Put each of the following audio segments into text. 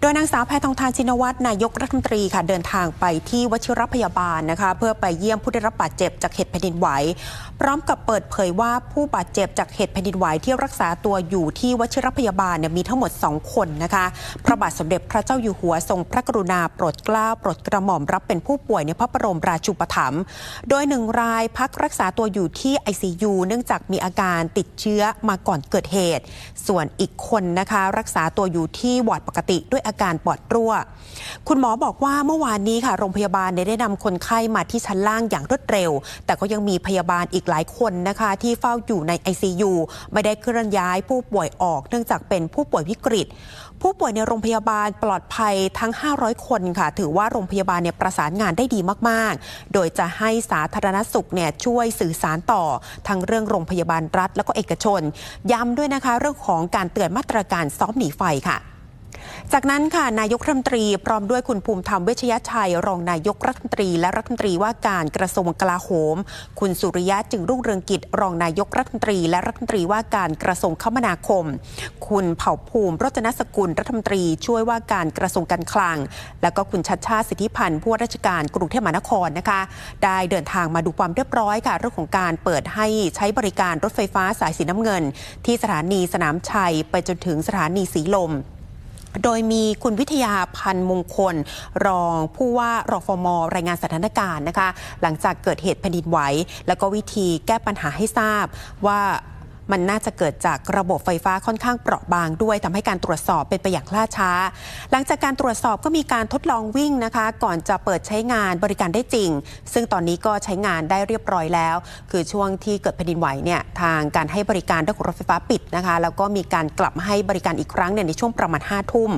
โดยนางสาวแพทองทานชินวัตรนายกรัฐมนตรีค่ะเดินทางไปที่วชิรพยาบาลนะคะเพื่อไปเยี่ยมผู้ได้รับบาดเจ็บจากเหตุแผ่นดินไหว พร้อมกับเปิดเผยว่าผู้บาดเจ็บจากเหตุแผ่นดินไหวที่รักษาตัวอยู่ที่วชิรพยาบาลเนี่ยมีทั้งหมด 2 คนนะคะพระบาทสมเด็จพระเจ้าอยู่หัวทรงพระกรุณาโปรดเกล้าโปรดกระหม่อมรับเป็นผู้ป่วยในพระบรมราชูปถัมภ์โดยหนึ่งรายพักรักษาตัวอยู่ที่ ICU เนื่องจากมีอาการติดเชื้อมาก่อนเกิดเหตุ ส่วนอีกคนนะคะรักษาตัวอยู่ที่วอร์ดปกติด้วยอาการปอดรั่ว คุณหมอบอกว่าเมื่อวานนี้ค่ะ โรงพยาบาลได้นำคนไข้มาที่ชั้นล่างอย่างรวดเร็ว แต่ก็ยังมีพยาบาลอีกหลายคนนะคะ ที่เฝ้าอยู่ใน ICU ไม่ได้เคลื่อนย้ายผู้ป่วยออก เนื่องจากเป็นผู้ป่วยวิกฤต ผู้ป่วยในโรงพยาบาลปลอดภัยทั้ง 500 คนค่ะ ถือว่าโรงพยาบาลเนี่ยประสานงานได้ดีมาก ๆ โดยจะให้สาธารณสุขเนี่ยช่วยสื่อสารต่อทั้งเรื่องโรงพยาบาลรัฐ แล้วก็เอกชน ย้ำด้วยนะคะเรื่องของการเตือนมาตรการซ้อมหนีไฟค่ะ จากนั้นค่ะนายกรัฐมนตรีพร้อมด้วยคุณภูมิธรรมเวชยชัย รองนายกรัฐมนตรีและรัฐมนตรีว่าการกระทรวงกลาโหม คุณสุริยะจึงรุ่งเรืองกิจ รองนายกรัฐมนตรีและรัฐมนตรีว่าการกระทรวงคมนาคม คุณเผ่าภูมิรจนสกุลรัฐมนตรีช่วยว่าการกระทรวงการคลัง แล้วก็คุณชัดชาติสิทธิพันธ์ผู้ว่าราชการกรุงเทพมหานครนะคะ ได้เดินทางมาดูความเรียบร้อยค่ะเรื่องของการเปิดให้ใช้บริการรถไฟฟ้าสายสีน้ำเงิน ที่สถานีสนามชัยไปจนถึงสถานีสีลม โดยมีคุณวิทยาพันธ์มงคล รองผู้ว่ารอฟมรายงานสถานการณ์นะคะ หลังจากเกิดเหตุแผ่นดินไหว แล้วก็วิธีแก้ปัญหาให้ทราบว่า มันน่าจะเกิดจากระบบไฟฟ้าค่อนข้างเปราะบางด้วยทำให้การตรวจสอบเป็นไปอย่างล่าช้า หลังจากการตรวจสอบก็มีการทดลองวิ่งนะคะ ก่อนจะเปิดใช้งานบริการได้จริง ซึ่งตอนนี้ก็ใช้งานได้เรียบร้อยแล้ว คือช่วงที่เกิดแผ่นดินไหวเนี่ยทางการให้บริการด้วยรถไฟฟ้าปิดนะคะ แล้วก็มีการกลับมาให้บริการอีกครั้งเนี่ยในช่วงประมาณ5้าทุ่ม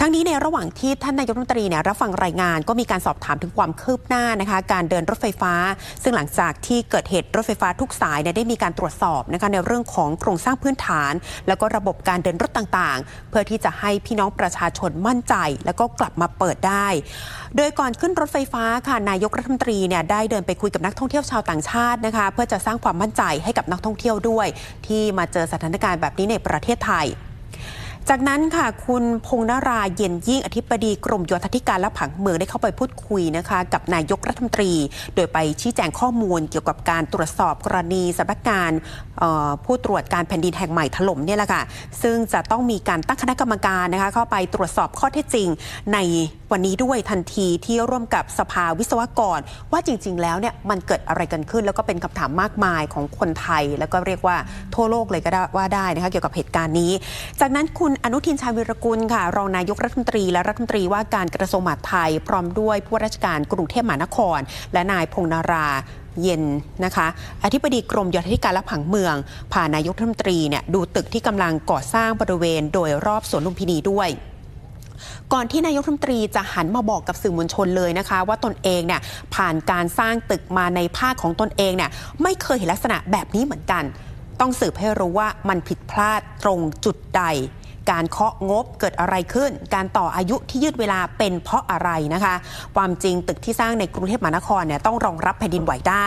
ทั้งนี้ในระหว่างที่ท่านนายกรัฐมนตรีเนี่ยรับฟังรายงานก็มีการสอบถามถึงความคืบหน้านะคะการเดินรถไฟฟ้า ซึ่งหลังจากที่เกิดเหตุรถไฟฟ้าทุกสายเนี่ยได้มีการตรวจสอบนะคะในเรื่องของโครงสร้างพื้นฐาน แล้วก็ระบบการเดินรถต่างๆ เพื่อที่จะให้พี่น้องประชาชนมั่นใจ แล้วก็กลับมาเปิดได้ โดยก่อนขึ้นรถไฟฟ้าค่ะนายกรัฐมนตรีเนี่ยได้เดินไปคุยกับนักท่องเที่ยวชาวต่างชาตินะคะเพื่อจะสร้างความมั่นใจให้กับนักท่องเที่ยวด้วย ที่มาเจอสถานการณ์แบบนี้ในประเทศไทย จากนั้นค่ะคุณพงนราเย็นยิ่งอธิบดีกรมโยธาธิการและผังเมืองได้เข้าไปพูดคุยนะคะ กับนายกรัฐมนตรี โดยไปชี้แจงข้อมูลเกี่ยวกับการตรวจสอบกรณีสำนักงานผู้ตรวจการแผ่นดินแห่งใหม่ถล่มเนี่ยแหละค่ะซึ่งจะต้องมีการตั้งคณะกรรมการนะคะเข้าไปตรวจสอบข้อเท็จจริงใน วันนี้ด้วยทันทีที่ร่วมกับสภาวิศวกร ว่าจริง ๆ แล้วเนี่ยมันเกิดอะไรกันขึ้น แล้วก็เป็นคำถามมากมายของคนไทย แล้วก็เรียกว่าทั่วโลกเลยก็ได้ว่าได้นะคะเกี่ยวกับเหตุการณ์นี้ จากนั้นคุณอนุทินชาญวิรกุลค่ะ รองนายกรัฐมนตรีและรัฐมนตรีว่าการกระทรวงมหาดไทย พร้อมด้วยผู้ราชการกรุงเทพมหานคร และนายพงนาราเย็นนะคะ อธิบดีกรมโยธาธิการและผังเมืองพานายกรัฐมนตรีเนี่ยดูตึกที่กำลังก่อสร้างบริเวณ โดยรอบสวนลุมพินีด้วย ก่อนที่นายกรัฐมนตรีจะหันมาบอกกับสื่อมวลชนเลยนะคะ ว่าตนเองเนี่ยผ่านการสร้างตึกมาในภาคของตนเองเนี่ยไม่เคยเห็นลักษณะแบบนี้เหมือนกัน ต้องสืบให้รู้ว่ามันผิดพลาดตรงจุดใด การเคาะงบเกิดอะไรขึ้น การต่ออายุที่ยืดเวลาเป็นเพราะอะไรนะคะ ความจริงตึกที่สร้างในกรุงเทพมหานครเนี่ยต้องรองรับแผ่นดินไหวได้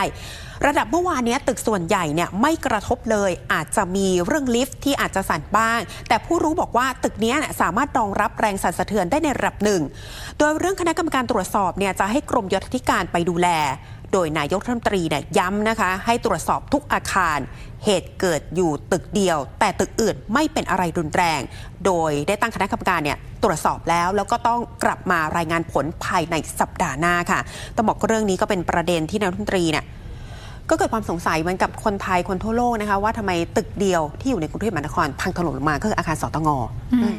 ระดับเมื่อวานนี้ตึกส่วนใหญ่เนี่ยไม่กระทบเลย อาจจะมีเรื่องลิฟท์ที่อาจจะสั่นบ้าง แต่ผู้รู้บอกว่าตึกนี้เนี่ยสามารถรองรับแรงสั่นสะเทือนได้ในระดับหนึ่ง โดยเรื่องคณะกรรมการตรวจสอบเนี่ยจะให้กรมโยธาธิการไปดูแล โดยนายกรัฐมนตรีเนี่ยย้ำนะคะ ให้ตรวจสอบทุกอาคารเหตุเกิดอยู่ตึกเดียว แต่ตึกอื่นไม่เป็นอะไรรุนแรง โดยได้ตั้งคณะกรรมการเนี่ยตรวจสอบแล้ว แล้วก็ต้องกลับมารายงานผลภายในสัปดาห์หน้าค่ะต้องบอกเรื่องนี้ก็เป็นประเด็นที่นายกรัฐมนตรีเนี่ยก็เกิดความสงสัยเหมือนกับคนไทยคนทั่วโลกนะคะว่าทำไมตึกเดียวที่อยู่ในกรุงเทพมหานครพังถล่มลงมาก็คืออาคารสตงอืม